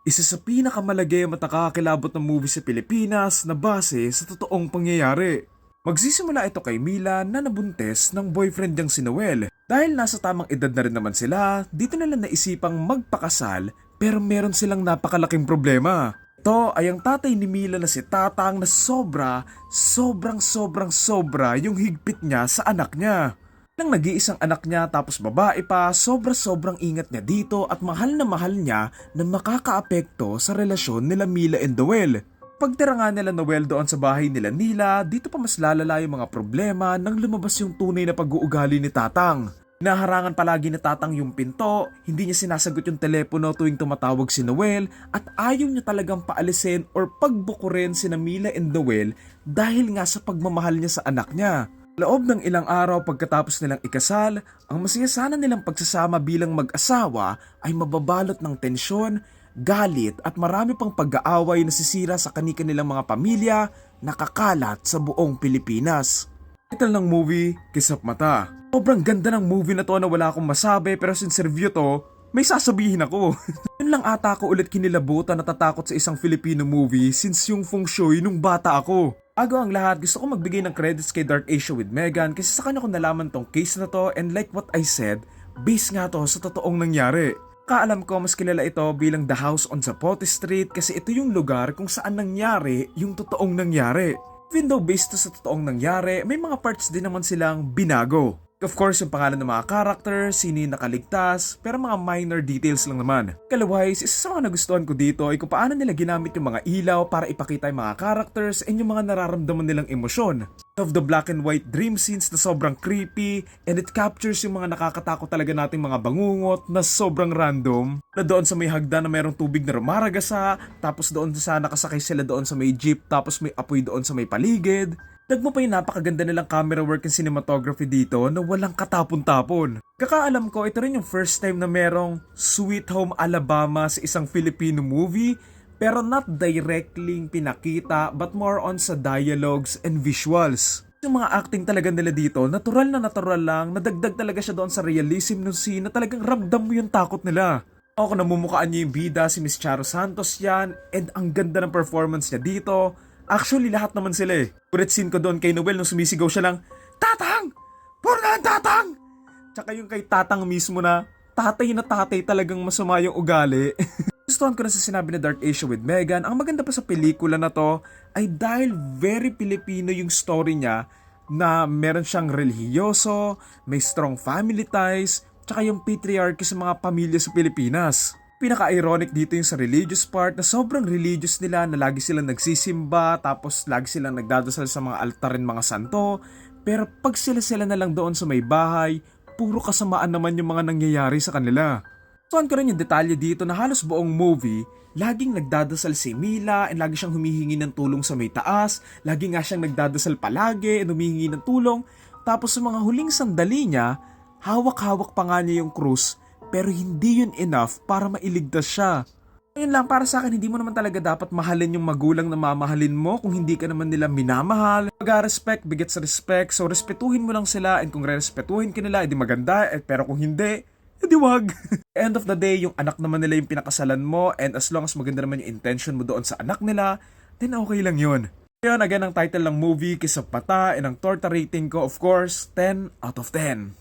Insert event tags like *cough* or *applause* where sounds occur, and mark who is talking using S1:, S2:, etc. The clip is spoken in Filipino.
S1: Isa sa pinakamalagay at nakakakilabot na movie sa Pilipinas na base sa totoong pangyayari. Magsisimula ito kay Mila na nabuntes ng boyfriend niyang si Noel. Dahil nasa tamang edad na rin naman sila, dito nila naisipang magpakasal pero meron silang napakalaking problema. Ito ay ang tatay ni Mila na si Tatang na sobra, sobrang sobrang sobra yung higpit niya sa anak niya. Nang nag-iisang anak niya tapos babae pa, sobra-sobrang ingat niya dito at mahal na mahal niya na makakaapekto sa relasyon nila Mila and Noel. Pagtira nga nila Noel doon sa bahay nila Nila, dito pa mas lalala yung mga problema nang lumabas yung tunay na pag-uugali ni Tatang. Naharangan palagi ni Tatang yung pinto, hindi niya sinasagot yung telepono tuwing tumatawag si Noel at ayaw niya talagang paalisin or pagbukurin si Mila and Noel dahil nga sa pagmamahal niya sa anak niya. Loob ng ilang araw pagkatapos nilang ikasal, ang masaya nilang pagsasama bilang mag-asawa ay mababalot ng tensyon, galit at marami pang pag-aaway na sisira sa kanika nilang mga pamilya nakakalat sa buong Pilipinas. Title ng movie, Kisap Mata. Sobrang ganda ng movie na to na wala akong masabi pero since review to, may sasabihin ako. *laughs* Yun lang ata ako ulit kinilabutan na natatakot sa isang Filipino movie since yung feng shui nung bata ako. Bago ang lahat, gusto ko magbigay ng credits kay Dark Asia with Megan kasi sa kanya ko nalaman tong case na to and like what I said, based nga to sa totoong nangyari. Kaalam ko mas kilala ito bilang The House on Zapote Street kasi ito yung lugar kung saan nangyari yung totoong nangyari. Even though based to sa totoong nangyari, may mga parts din naman silang binago. Of course, yung pangalan ng mga characters, sino yung nakaligtas, pero mga minor details lang naman. Kalawise, isa sa mga nagustuhan ko dito ay kung paano nila ginamit yung mga ilaw para ipakita yung mga characters and yung mga nararamdaman nilang emosyon. Of the black and white dream scenes na sobrang creepy and it captures yung mga nakakatakot talaga nating mga bangungot na sobrang random. Na doon sa may hagdan na mayroong tubig na rumaragasa, tapos doon sa nakasakay sila doon sa may jeep, tapos may apoy doon sa may paligid. Dagmo pa yung napakaganda nilang camera work and cinematography dito na walang katapon-tapon. Kakaalam ko, ito rin yung first time na merong Sweet Home Alabama sa isang Filipino movie pero not directly pinakita but more on sa dialogues and visuals. Yung mga acting talaga nila dito, natural na natural lang, nadagdag talaga siya doon sa realism ng scene na talagang ramdam mo yung takot nila. Ako namumukaan niya yung bida, si Miss Charo Santos yan, and ang ganda ng performance niya dito. Actually, lahat naman sila eh. Kulit scene ko doon kay Noel nung sumisigaw siya lang, Tatang! Puro na lang Tatang! Tsaka yung kay Tatang mismo na, tatay na tatay talagang masama yung ugali. *laughs* Gustuhan ko na sa sinabi ni Dark Asia with Megan, ang maganda pa sa pelikula na to ay dahil very Filipino yung story niya na meron siyang relihiyoso, may strong family ties, tsaka yung patriarchy sa mga pamilya sa Pilipinas. Pinaka-ironic dito yung sa religious part na sobrang religious nila na lagi silang nagsisimba tapos lagi silang nagdadasal sa mga altarin mga santo pero pag sila-sila na lang doon sa may bahay, puro kasamaan naman yung mga nangyayari sa kanila. Tuwan ko rin yung detalye dito na halos buong movie, laging nagdadasal si Mila and lagi siyang humihingi ng tulong sa may taas, lagi nga siyang nagdadasal palagi and humihingi ng tulong, tapos sa mga huling sandali niya, hawak-hawak pa nga niya yung krus pero hindi yun enough para mailigtas siya. Yun lang, para sa akin, hindi mo naman talaga dapat mahalin yung magulang na mamahalin mo kung hindi ka naman nila minamahal. Pag-respect, bigit sa respect, so respetuhin mo lang sila and kung re-respetuhin ka nila, edi maganda, eh, pero kung hindi, edi wag. *laughs* End of the day, yung anak naman nila yung pinakasalan mo and as long as maganda naman yung intention mo doon sa anak nila, then okay lang yun. Yun, again, ang title ng movie, Kisap Mata, and ang torta rating ko, of course, 10 out of 10.